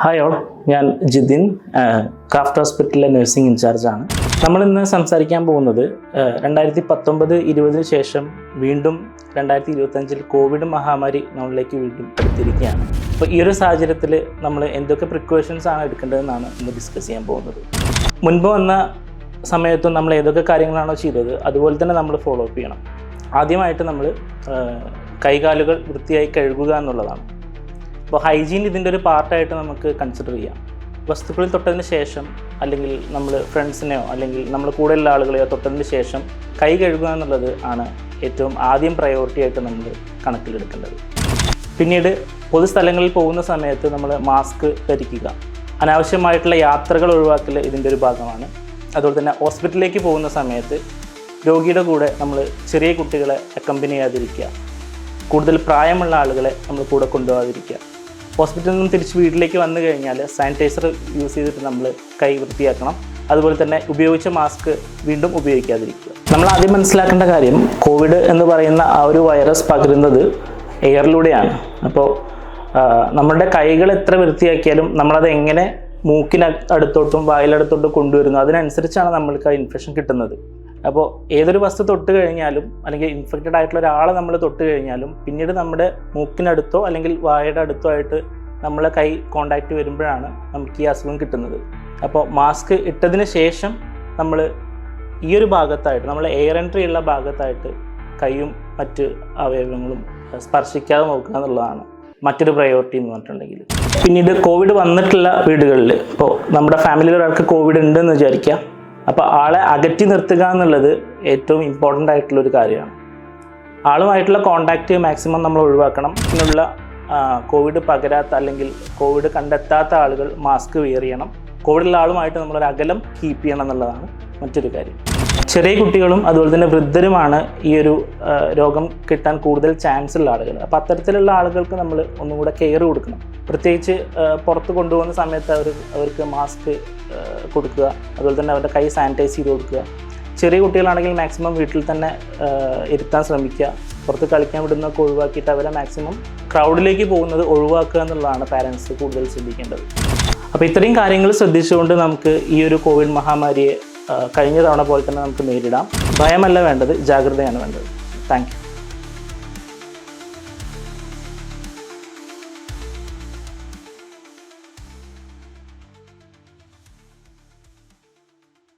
Hi all ഞാൻ Jithin craft ഹോസ്പിറ്റലിലെ nursing ഇൻചാർജാണ് നമ്മളിന്ന് സംസാരിക്കാൻ പോകുന്നത് രണ്ടായിരത്തി പത്തൊമ്പത് ഇരുപതിന് ശേഷം വീണ്ടും രണ്ടായിരത്തി ഇരുപത്തഞ്ചിൽ കോവിഡ് മഹാമാരി നമ്മളിലേക്ക് വീണ്ടും എടുത്തിരിക്കുകയാണ് അപ്പോൾ ഈ ഒരു സാഹചര്യത്തിൽ നമ്മൾ എന്തൊക്കെ പ്രിക്കോഷൻസ് ആണ് എടുക്കേണ്ടതെന്നാണ് ഇന്ന് ഡിസ്കസ് ചെയ്യാൻ പോകുന്നത്. മുൻപ് വന്ന സമയത്തും നമ്മൾ ഏതൊക്കെ കാര്യങ്ങളാണോ ചെയ്തത് അതുപോലെ തന്നെ നമ്മൾ ഫോളോ അപ്പ് ചെയ്യണം. ആദ്യമായിട്ട് നമ്മൾ കൈകാലുകൾ വൃത്തിയായി കഴുകുക എന്നുള്ളതാണ്. അപ്പോൾ ഹൈജീൻ ഇതിന്റെ ഒരു പാർട്ടായിട്ട് നമുക്ക് കൺസിഡർ ചെയ്യാം. വസ്തുക്കളിൽ തൊട്ടതിന് ശേഷം അല്ലെങ്കിൽ നമ്മൾ ഫ്രണ്ട്സിനെയോ അല്ലെങ്കിൽ നമ്മൾ കൂടെയുള്ള ആളുകളെയോ തൊട്ടതിന് ശേഷം കൈ കഴുകുക എന്നുള്ളത് ആണ് ഏറ്റവും ആദ്യം പ്രയോറിറ്റി ആയിട്ട് നമ്മൾ കണക്കിലെടുക്കേണ്ടത്. പിന്നീട് പൊതുസ്ഥലങ്ങളിൽ പോകുന്ന സമയത്ത് നമ്മൾ മാസ്ക് ധരിക്കുക. അനാവശ്യമായിട്ടുള്ള യാത്രകൾ ഒഴിവാക്കൽ ഇതിന്റെ ഒരു ഭാഗമാണ്. അതുപോലെ തന്നെ ഹോസ്പിറ്റലിലേക്ക് പോകുന്ന സമയത്ത് രോഗിയുടെ കൂടെ നമ്മൾ ചെറിയ കുട്ടികളെ അക്കമ്പനി ചെയ്യാതിരിക്കുക. കൂടുതൽ പ്രായമുള്ള ആളുകളെ നമ്മൾ കൂടെ കൊണ്ടുപോകാതിരിക്കുക. ഹോസ്പിറ്റലിൽ നിന്നും തിരിച്ച് വീട്ടിലേക്ക് വന്നു കഴിഞ്ഞാൽ സാനിറ്റൈസർ യൂസ് ചെയ്തിട്ട് നമ്മൾ കൈ വൃത്തിയാക്കണം. അതുപോലെ തന്നെ ഉപയോഗിച്ച മാസ്ക് വീണ്ടും ഉപയോഗിക്കാതിരിക്കുക. നമ്മൾ ആദ്യം മനസ്സിലാക്കേണ്ട കാര്യം കോവിഡ് എന്ന് പറയുന്ന ആ ഒരു വൈറസ് പകരുന്നത് എയറിലൂടെയാണ്. അപ്പോൾ നമ്മളുടെ കൈകൾ എത്ര വൃത്തിയാക്കിയാലും നമ്മളത് എങ്ങനെ മൂക്കിന് അടുത്തോട്ടും വായിലടുത്തോട്ടും കൊണ്ടുവരുന്നു അതിനനുസരിച്ചാണ് നമ്മൾക്ക് ആ ഇൻഫെക്ഷൻ കിട്ടുന്നത്. അപ്പോൾ ഏതൊരു വസ്തു തൊട്ട് കഴിഞ്ഞാലും അല്ലെങ്കിൽ ഇൻഫെക്റ്റഡ് ആയിട്ടുള്ള ഒരാളെ നമ്മൾ തൊട്ട് കഴിഞ്ഞാലും പിന്നീട് നമ്മുടെ മൂക്കിനടുത്തോ അല്ലെങ്കിൽ വായയുടെ അടുത്തോ ആയിട്ട് നമ്മളെ കൈ കോണ്ടാക്റ്റ് വരുമ്പോഴാണ് നമുക്ക് ഈ അസുഖം കിട്ടുന്നത്. അപ്പോൾ മാസ്ക് ഇട്ടതിന് ശേഷം നമ്മൾ ഈ ഒരു ഭാഗത്തായിട്ട് നമ്മൾ എയർ എൻട്രി ഉള്ള ഭാഗത്തായിട്ട് കൈയും മറ്റ് അവയവങ്ങളും സ്പർശിക്കാതെ നോക്കുക എന്നുള്ളതാണ് മറ്റൊരു പ്രയോറിറ്റി എന്ന് പറഞ്ഞിട്ടുണ്ടെങ്കിൽ. പിന്നീട് കോവിഡ് വന്നിട്ടുള്ള വീടുകളിൽ ഇപ്പോൾ നമ്മുടെ ഫാമിലിയിൽ ഒരാൾക്ക് കോവിഡ് ഉണ്ടെന്ന് വിചാരിക്കുക. അപ്പോൾ ആളെ അകറ്റി നിർത്തുക എന്നുള്ളത് ഏറ്റവും ഇമ്പോർട്ടന്റ് ആയിട്ടുള്ള ഒരു കാര്യമാണ്. ആളുമായിട്ടുള്ള കോണ്ടാക്റ്റ് മാക്സിമം നമ്മൾ ഒഴിവാക്കണം. എന്നുള്ള കോവിഡ് പകരാത്ത അല്ലെങ്കിൽ കോവിഡ് കണ്ടെത്താത്ത ആളുകൾ മാസ്ക് വെയർ ചെയ്യണം. കോവിഡുള്ള ആളുമായിട്ട് നമ്മളൊരു അകലം കീപ്പ് ചെയ്യണം എന്നുള്ളതാണ് മറ്റൊരു കാര്യം. ചെറിയ കുട്ടികളും അതുപോലെ തന്നെ വൃദ്ധരുമാണ് ഈ ഒരു രോഗം കിട്ടാൻ കൂടുതൽ ചാൻസ് ഉള്ള ആളുകൾ. അപ്പോൾ അത്തരത്തിലുള്ള ആളുകൾക്ക് നമ്മൾ ഒന്നും കൂടെ കെയർ കൊടുക്കണം. പ്രത്യേകിച്ച് പുറത്ത് കൊണ്ടുപോകുന്ന സമയത്ത് അവർ അവർക്ക് മാസ്ക് കൊടുക്കുക. അതുപോലെ തന്നെ അവരുടെ കൈ സാനിറ്റൈസ് ചെയ്ത് കൊടുക്കുക. ചെറിയ കുട്ടികളാണെങ്കിൽ മാക്സിമം വീട്ടിൽ തന്നെ ഇരുത്താൻ ശ്രമിക്കുക. പുറത്ത് കളിക്കാൻ വിടുന്നതൊക്കെ ഒഴിവാക്കിയിട്ട് അവരെ മാക്സിമം ക്രൗഡിലേക്ക് പോകുന്നത് ഒഴിവാക്കുക എന്നുള്ളതാണ് പാരൻസ് കൂടുതൽ ശ്രദ്ധിക്കേണ്ടത് അപ്പോൾ ഇത്രയും കാര്യങ്ങൾ ശ്രദ്ധിച്ചുകൊണ്ട് നമുക്ക് ഈ ഒരു കോവിഡ് മഹാമാരിയെ കഴിഞ്ഞ തവണ പോലെ തന്നെ നമുക്ക് നേരിടാം. ഭയമല്ല വേണ്ടത് ജാഗ്രതയാണ് വേണ്ടത്. താങ്ക്